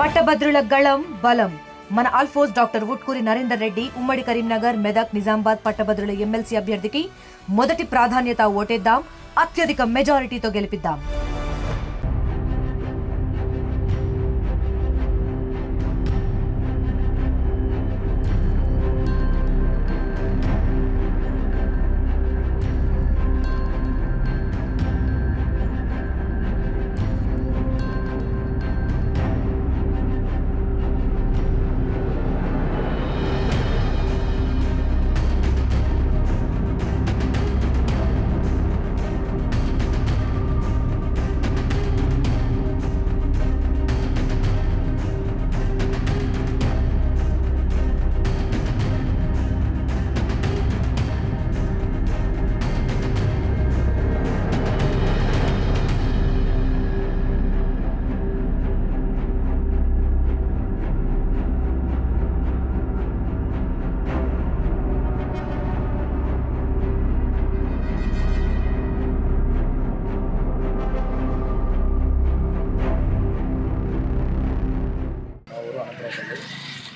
పట్టభద్రుల గళం బలం. మన ఆల్ఫోస్ డాక్టర్ ఉట్కూరి నరేందర్ రెడ్డి ఉమ్మడి కరీంనగర్ మెదక్ నిజామాబాద్ పట్టభద్రుల ఎమ్మెల్సీ అభ్యర్థికి మొదటి ప్రాధాన్యత ఓటేద్దాం అత్యధిక మెజారిటీతో గెలిపిద్దాం.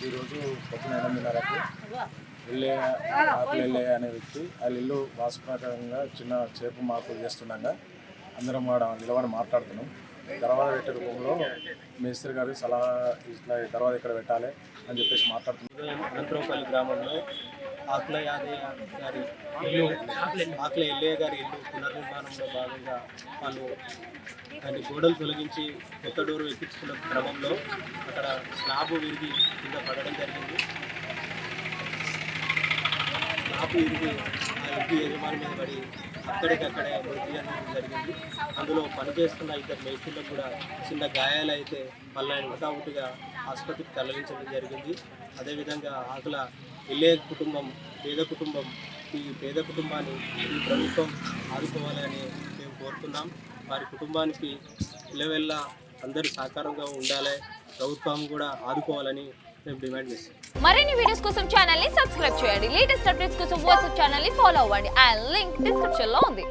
ఈరోజు పొద్దున ఎనిమిదిన్నరకు వెళ్ళే ఆకులు అనే వ్యక్తి వాళ్ళ ఇల్లు వాస్తవికంగా చిన్న చేపు మార్పులు చేస్తుండగా అందరం కూడా నిలబడి మాట్లాడుతున్నాం. దర్వాజ పెట్టే రూపంలో మేస్త్రి గారు సలహా ఇట్లా దర్వాజ ఇక్కడ పెట్టాలి అని చెప్పేసి మాట్లాడుతున్నాం. అనంతరంపల్లి గ్రామంలో ఆకుల యాదయ్య గారి ఇల్లు ఆకుల ఎల్లయ్య గారి ఇల్లు పునర్నిర్మాణంలో భాగంగా వాళ్ళు దాన్ని గోడలు తొలగించి కొత్త డోరు ఎక్కించుకున్న క్రమంలో అక్కడ స్లాబ్ విరిగి కింద పడడం జరిగింది. స్లాబ్ విరిగి ఆ ఇంటి యజమాని మీద పడి అక్కడికక్కడే మృతి అనేది జరిగింది. అందులో పనిచేస్తున్న ఇద్దరు మేస్త్రులకు కూడా చిన్న గాయాలు అయితే వాళ్ళని హుటాహుటిగా ఆసుపత్రికి తరలించడం జరిగింది. అదేవిధంగా ఆకుల ఇల్లే కుటుంబం పేద కుటుంబం ఈ పేద కుటుంబాన్ని ఈ ప్రభుత్వం ఆదుకోవాలని మేము కోరుతున్నాం. వారి కుటుంబానికి ఇళ్ళవెళ్ళ అందరూ సహకారంగా ఉండాలి. ప్రభుత్వం కూడా ఆదుకోవాలని మేము డిమాండ్ చేస్తాం మరిన్ని వీడియోస్ కోసం ఛానల్ని సబ్స్క్రైబ్ చేయండి. లేటెస్ట్ అప్డేట్స్ కోసం వాట్సాప్ ఛానల్ని ఫాలో అవ్వండి. అండ్ లింక్ డిస్క్రిప్షన్లో ఉంది.